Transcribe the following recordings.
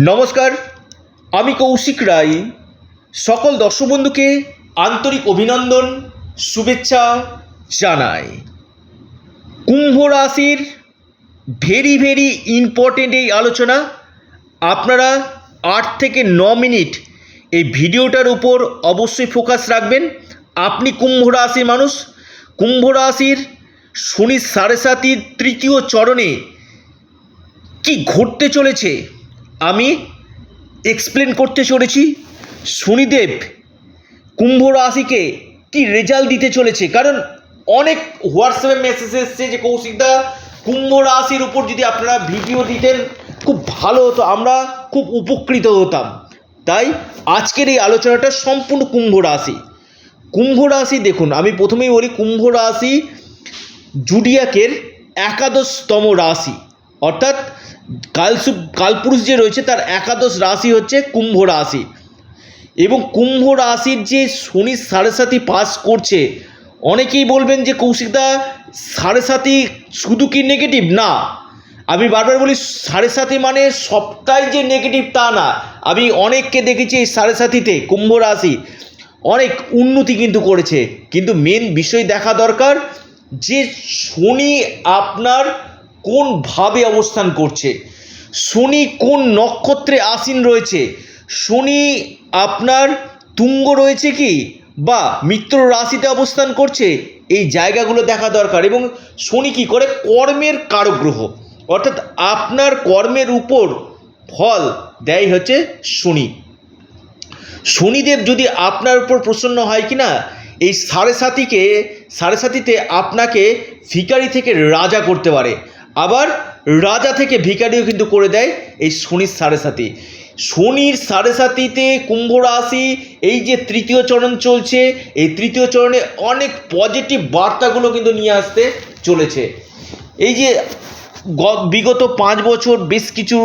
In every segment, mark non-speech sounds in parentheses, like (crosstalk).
নমস্কার, আমি কৌশিক রায়। সকল দর্শক বন্ধুকে আন্তরিক অভিনন্দন, শুভেচ্ছা জানাই। কুম্ভ রাশির ভেরি ভেরি ইম্পর্টেন্ট এই আলোচনা। আপনারা আট থেকে ন মিনিট এই ভিডিওটার উপর অবশ্যই ফোকাস রাখবেন। আপনি কুম্ভ রাশির মানুষ। কুম্ভ রাশির শনি সাড়ে সাতির তৃতীয় চরণে কি ঘটতে চলেছে? আমি এক্সপ্লেন করতে চলেছি। শনিদেব কুম্ভ রাশিকে কি রেজাল্ট দিতে চলেছে? কারণ অনেক হোয়াটসঅ্যাপে মেসেজ এসছে যে কৌশিকদা কুম্ভ রাশির উপর যদি আপনারা ভিডিও দিতেন, খুব ভালো হতো। আমরা খুব উপকৃত হতাম। তাই আজকের এই আলোচনাটা সম্পূর্ণ কুম্ভ রাশি। কুম্ভ রাশি দেখুন, আমি প্রথমেই বলি, কুম্ভ রাশি জুডিয়াকের একাদশতম রাশি। অর্থাৎ কালসু কালপুরুষ যে রয়েছে তার একাদশ রাশি হচ্ছে কুম্ভ রাশি। এবং কুম্ভ রাশির যে শনি সাড়ে সাতি পাস করছে, অনেকেই বলবেন যে কৌশিকদা সাড়ে সাতি শুধু কি নেগেটিভ না। আমি বারবার বলি সাড়ে সাতি মানে সবটাই যে নেগেটিভ তা না। আমি অনেককে দেখেছি এই সাড়ে সাতিতে কুম্ভ রাশি, অনেক উন্নতি কিন্তু করেছে। কিন্তু মেন বিষয় দেখা দরকার, যে শনি আপনার কোন ভাবে অবস্থান করছে? শনি কোন নক্ষত্রে আসীন রয়েছে? শনি আপনার তুঙ্গ রয়েছে কি? বা মিত্র রাশিতে অবস্থান করছে? এই জায়গাগুলো দেখা দরকার। এবং শনি কি করে? কর্মের কারক গ্রহ অর্থাৎ আপনার কর্মের উপর ফল দেয় হচ্ছে শনি। শনিদেব যদি আপনার উপর প্রসন্ন হয় কি না এই সাড়ে সাতিকে, সাড়ে সাতিতে আপনাকে ভিকারি থেকে রাজা করতে পারে। আবার রাজা থেকে ভিকারিও কিন্তু করে দেয় এই শনির সাড়ে সাতি। শনির সাড়ে সাতিতে কুম্ভ রাশি, এই যে তৃতীয় চরণ চলছে, এই তৃতীয় চরণে অনেক পজিটিভ বার্তাগুলো কিন্তু নিয়ে আসতে চলেছে। এই যে বিগত পাঁচ বছর বেশ কিছু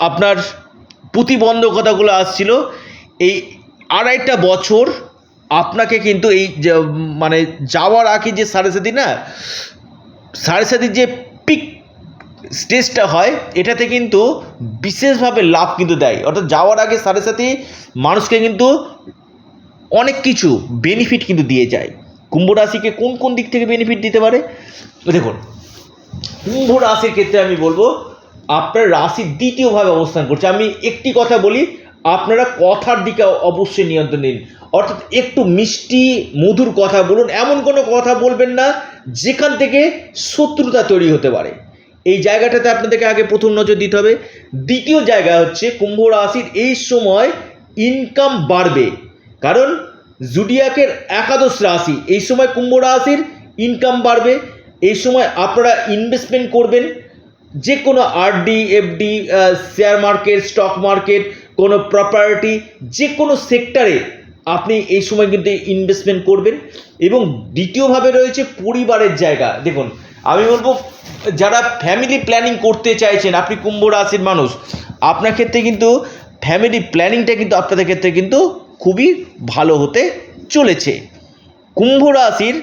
আপনার প্রতিবন্ধকতাগুলো আসছিল, এই আড়াইটা বছর আপনাকে কিন্তু এই মানে যাওয়ার আগে যে সাড়ে সাতি না, সাড়ে সাতির যে পিক স্টেজটা হয়, এটাতে কিন্তু বিশেষভাবে লাভ কিন্তু দেয়। অর্থাৎ যাওয়ার আগে সাথে সাতি মানুষকে কিন্তু অনেক কিছু বেনিফিট কিন্তু দিয়ে যায়। কুম্ভ রাশিকে কোন কোন দিক থেকে বেনিফিট দিতে পারে? দেখুন, কুম্ভ রাশির ক্ষেত্রে আমি বলব, আপনার রাশি দ্বিতীয়ভাবে অবস্থান করছে। আমি একটি কথা বলি, আপনারা কথার দিকে অবশ্যই নিয়ন্ত্রণ নিন। অর্থাৎ একটু মিষ্টি, মধুর কথা বলুন, এমন কোনো কথা বলবেন না যেখান থেকে শত্রুতা তৈরি হতে পারে। এই জায়গাটাতে আপনাদেরকে আগে প্রথম নজর দিতে হবে। দ্বিতীয় জায়গা হচ্ছে কুম্ভ রাশির এই সময় ইনকাম বাড়বে। কারণ জুডিয়াকের একাদশ রাশি, এই সময় কুম্ভ রাশির ইনকাম বাড়বে। এই সময় আপনারা ইনভেস্টমেন্ট করবেন। যে কোনো RD FD share market stock market কোনো প্রপার্টি যে কোনো সেক্টরে আপনি এই সময় কিন্তু ইনভেস্টমেন্ট করবেন এবং দ্বিতীয়ভাবে রয়েছে পরিবারের জায়গা। দেখুন, আমি বলব, যারা ফ্যামিলি প্ল্যানিং করতে চাইছেন, আপনি কুম্ভ রাশির মানুষ, আপনার ক্ষেত্রে কিন্তু ফ্যামিলি প্ল্যানিংটা কিন্তু আপনাদের ক্ষেত্রে কিন্তু খুবই ভালো হতে চলেছে। কুম্ভ রাশির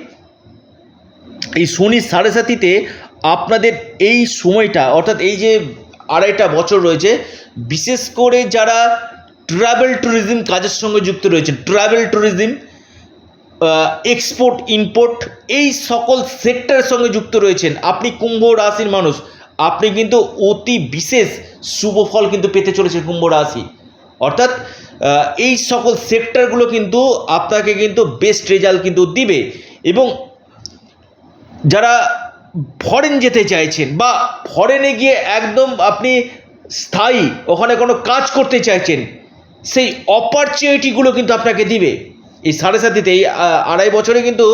এই শনি সাড়ে সাতিতে আপনাদের এই সময়টা, অর্থাৎ এই যে আড়াইটা বছর রয়েছে, বিশেষ করে যারা ট্রাভেল ট্যুরিজম কাজের সঙ্গে যুক্ত রয়েছেন ট্রাভেল ট্যুরিজম এক্সপোর্ট ইম্পোর্ট এই সকল সেক্টরের সঙ্গে যুক্ত রয়েছেন। আপনি কুম্ভ রাশির মানুষ, আপনি কিন্তু অতি বিশেষ শুভ ফল কিন্তু পেতে চলেছে কুম্ভ রাশি। অর্থাৎ এই সকল সেক্টরগুলো কিন্তু আপনাকে কিন্তু বেস্ট রেজাল্ট কিন্তু দিবে এবং যারা ফরেন যেতে চাইছেন বা ফরেনে গিয়ে একদম আপনি স্থায়ী, ওখানে কোনো কাজ করতে চাইছেন সেই অপরচুনিটিগুলো কিন্তু আপনাকে দিবে। এই সাড়ে সাতিতে এই আড়াই বছরে কিন্তু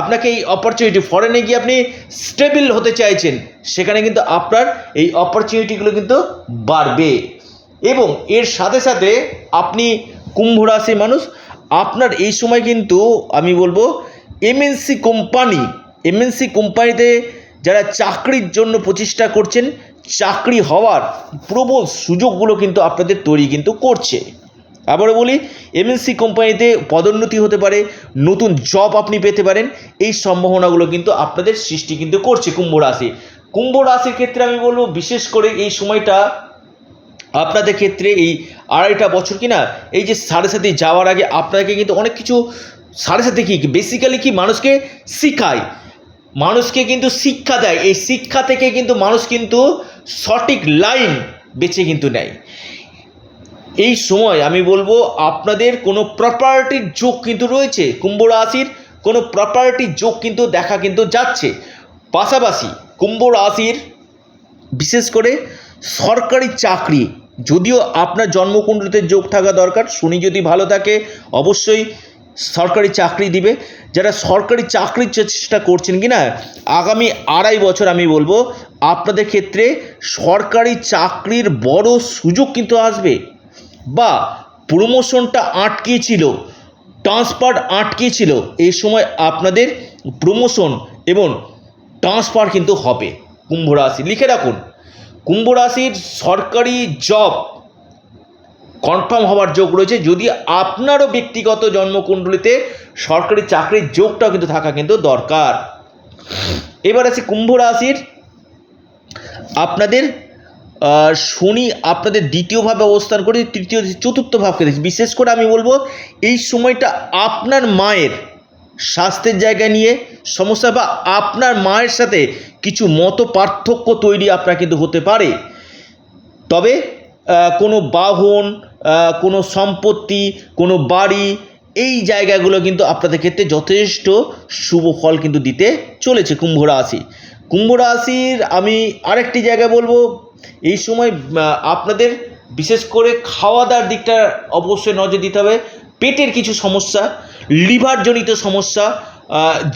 আপনাকে এই অপরচুনিটি ফরেনে গিয়ে আপনি স্টেবল হতে চাইছেন, সেখানে কিন্তু আপনার এই অপরচুনিটিগুলো কিন্তু বাড়বে। এবং এর সাথে সাথে আপনি কুম্ভ রাশি মানুষ, আপনার এই সময় কিন্তু আমি বলব এমএনসি কোম্পানি এমএনসি কোম্পানিতে যারা চাকরির জন্য প্রচেষ্টা করছেন, চাকরি হওয়ার প্রবল সুযোগগুলো কিন্তু আপনাদের তৈরি কিন্তু করছে। আবারও বলি এমএনসি কোম্পানিতে পদোন্নতি হতে পারে, নতুন জব আপনি পেতে পারেন, এই সম্ভাবনাগুলো কিন্তু আপনাদের সৃষ্টি কিন্তু করছে কুম্ভ রাশি। কুম্ভ রাশির ক্ষেত্রে আমি বলব, বিশেষ করে এই সময়টা আপনাদের ক্ষেত্রে এই আড়াইটা বছর কি না এই যে সাড়ে সাথে যাওয়ার আগে আপনাকে কিন্তু অনেক কিছু সাড়ে সাথে কি বেসিক্যালি কি মানুষকে শিখায়। মানুষকে কিন্তু শিক্ষা দেয়, এই শিক্ষা থেকে কিন্তু মানুষ কিন্তু সঠিক লাইন বেছে কিন্তু নেয়। এই সময় আমি বলব আপনাদের কোনো প্রপার্টির যোগ কিন্তু রয়েছে, কুম্ভ রাশির কোনো প্রপার্টির যোগ কিন্তু দেখা কিন্তু যাচ্ছে। পাশাপাশি কুম্ভ রাশির বিশেষ করে সরকারি চাকরি, যদিও আপনার জন্মকুণ্ডলিতে যোগ থাকা দরকার, শনি যদি ভালো থাকে, অবশ্যই সরকারি চাকরি দিবে। যারা সরকারি চাকরির চেষ্টা করছেন কি না আগামী আড়াই বছর আমি বলব, আপনাদের ক্ষেত্রে সরকারি চাকরির বড় সুযোগ কিন্তু আসবে। বা প্রমোশনটা আটকিয়েছিল ট্রান্সফার আটকিয়েছিল এই সময় আপনাদের প্রমোশন এবং ট্রান্সফার কিন্তু হবে কুম্ভ রাশি। লিখে রাখুন, কুম্ভ রাশির সরকারি জব কনফার্ম হওয়ার যোগ রয়েছে। যদি আপনারও ব্যক্তিগত জন্মকুণ্ডলিতে সরকারি চাকরির যোগটাও কিন্তু থাকা কিন্তু দরকার। এবার আছে কুম্ভ রাশির আপনাদের শনি আপনাদের দ্বিতীয়ভাবে অবস্থান করে তৃতীয়, চতুর্থ ভাবকে দেখছে বিশেষ করে আমি বলব, এই সময়টা আপনার মায়ের স্বাস্থ্যের জায়গা নিয়ে, সমস্যা বা আপনার মায়ের সাথে কিছু মত পার্থক্য তৈরি আপনার কিন্তু হতে পারে। তবে কোনো বাহন কোনো সম্পত্তি, কোনো বাড়ি, এই জায়গাগুলো কিন্তু আপনাদের ক্ষেত্রে যথেষ্ট শুভ ফল কিন্তু দিতে চলেছে কুম্ভ রাশি। কুম্ভ রাশির আমি আরেকটি জায়গা বলব এই সময় আপনাদের বিশেষ করে খাওয়া দাওয়ার দিকটা অবশ্যই নজর দিতে হবে। পেটের কিছু সমস্যা, লিভারজনিত সমস্যা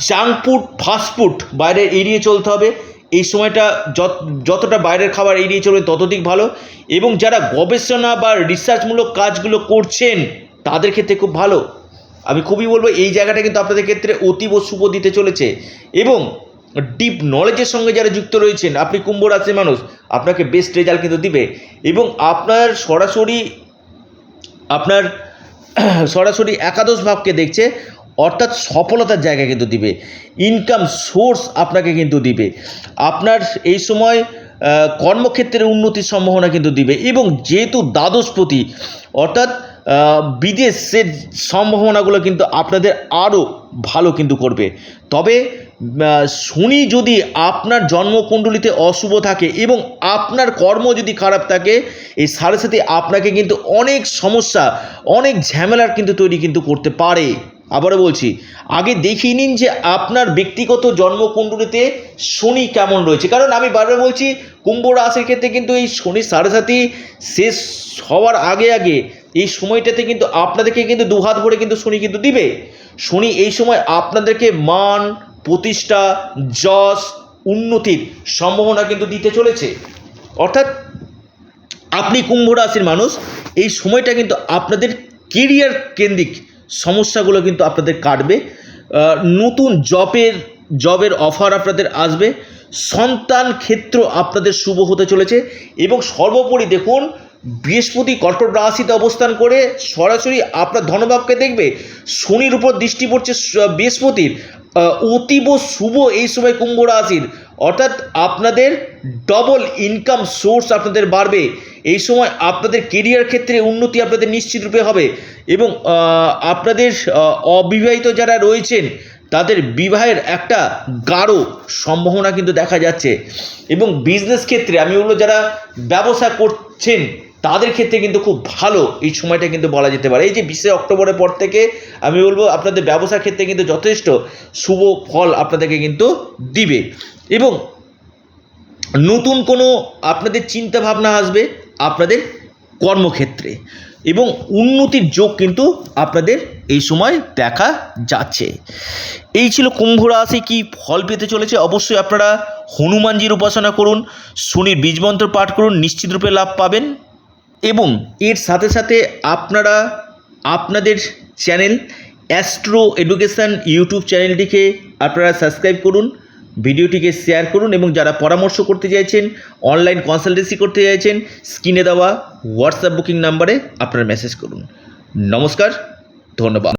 জাঙ্ক ফুড ফাস্টফুড বাইরে এড়িয়ে চলতে হবে। এই সময়টা যত, যতটা বাইরের খাবার এড়িয়ে চলবে ততদিক ভালো। এবং যারা গবেষণা বা রিসার্চমূলক কাজগুলো করছেন, তাদের ক্ষেত্রে খুব ভালো। আমি খুবই বলব, এই জায়গাটা কিন্তু আপনাদের ক্ষেত্রে অতীব শুভ দিতে চলেছে। এবং ডিপ নলেজের সঙ্গে যারা যুক্ত রয়েছেন, আপনি কুম্ভ রাশির মানুষ, আপনাকে বেস্ট রেজাল্ট কিন্তু দিবে। এবং আপনার সরাসরি আপনার (clears throat) সরাসরি একাদশ ভাবকে দেখছে, অর্থাৎ সফলতার জায়গা কিন্তু দিবে। ইনকাম সোর্স আপনাকে কিন্তু দিবে। আপনার এই সময় কর্মক্ষেত্রে উন্নতির সম্ভাবনা কিন্তু দিবে। এবং যেহেতু দ্বাদশপতি অর্থাৎ বিদেশের সম্ভাবনাগুলো কিন্তু আপনাদের আরও ভালো কিন্তু করবে। তবে শনি যদি আপনার জন্মকুণ্ডলিতে অশুভ থাকে এবং আপনার কর্ম যদি খারাপ থাকে, এই সাড়ে সাথে আপনাকে কিন্তু অনেক সমস্যা, অনেক ঝামেলার কিন্তু তৈরি কিন্তু করতে পারে। আবারও বলছি, আগে দেখিয়ে নিন যে আপনার ব্যক্তিগত জন্মকুণ্ডলিতে শনি কেমন রয়েছে। কারণ আমি বারবার বলছি, কুম্ভ রাশির ক্ষেত্রে কিন্তু এই শনি সাড়ে সাথী শেষ হওয়ার আগে আগে এই সময়টাতে কিন্তু আপনাদেরকে কিন্তু দুহাত ভরে কিন্তু শনি কিন্তু দিবে। শনি এই সময় আপনাদেরকে মান প্রতিষ্ঠা, যশ, উন্নতির সম্ভাবনা কিন্তু দিতে চলেছে। অর্থাৎ আপনি কুম্ভ রাশির মানুষ, এই সময়টা কিন্তু আপনাদের কেরিয়ার কেন্দ্রিক সমস্যাগুলো কিন্তু আপনাদের কাটবে। নতুন জবের জবের অফার আপনাদের আসবে। সন্তান ক্ষেত্র আপনাদের শুভ হতে চলেছে এবং সর্বোপরি দেখুন বৃহস্পতি কর্কট রাশিতে অবস্থান করে সরাসরি আপনার ধনভাবকে দেখবে। শনির উপর দৃষ্টি পড়ছে বৃহস্পতির। অতীব শুভ এই সময় কুম্ভ রাশির। অর্থাৎ আপনাদের ডবল ইনকাম সোর্স আপনাদের বাড়বে। এই সময় আপনাদের কেরিয়ার ক্ষেত্রে উন্নতি আপনাদের নিশ্চিত রূপে হবে এবং আপনাদের অবিবাহিত যারা রয়েছেন, তাদের বিবাহের একটা গাঢ় সম্ভাবনা কিন্তু দেখা যাচ্ছে। এবং বিজনেস ক্ষেত্রে আমি বলব যারা ব্যবসা করছেন তাদের ক্ষেত্রে কিন্তু খুব ভালো এই সময়টা কিন্তু বলা যেতে পারে। এই যে বিশে অক্টোবরের পর থেকে আমি বলব আপনাদের ব্যবসার ক্ষেত্রে কিন্তু যথেষ্ট শুভ ফল আপনাদেরকে কিন্তু দিবে। এবং নতুন কোনো আপনাদের চিন্তা ভাবনা আসবে আপনাদের কর্মক্ষেত্রে। এবং উন্নতির যোগ কিন্তু আপনাদের এই সময় দেখা যাচ্ছে। এই ছিল কুম্ভ রাশি, কি ফল পেতে চলেছে? অবশ্যই আপনারা হনুমানজির উপাসনা করুন, শনির বীজমন্ত্র পাঠ করুন নিশ্চিতরূপে লাভ পাবেন। এবং এর সাথে সাথে আপনারা আপনাদের চ্যানেল অ্যাস্ট্রো এডুকেশান ইউটিউব চ্যানেলটিকে আপনারা সাবস্ক্রাইব করুন, ভিডিওটিকে শেয়ার করুন এবং যারা পরামর্শ করতে চাইছেন, অনলাইন কনসালটেন্সি করতে চাইছেন, স্ক্রিনে দেওয়া হোয়াটসঅ্যাপ বুকিং নাম্বারে আপনারা মেসেজ করুন। নমস্কার, ধন্যবাদ।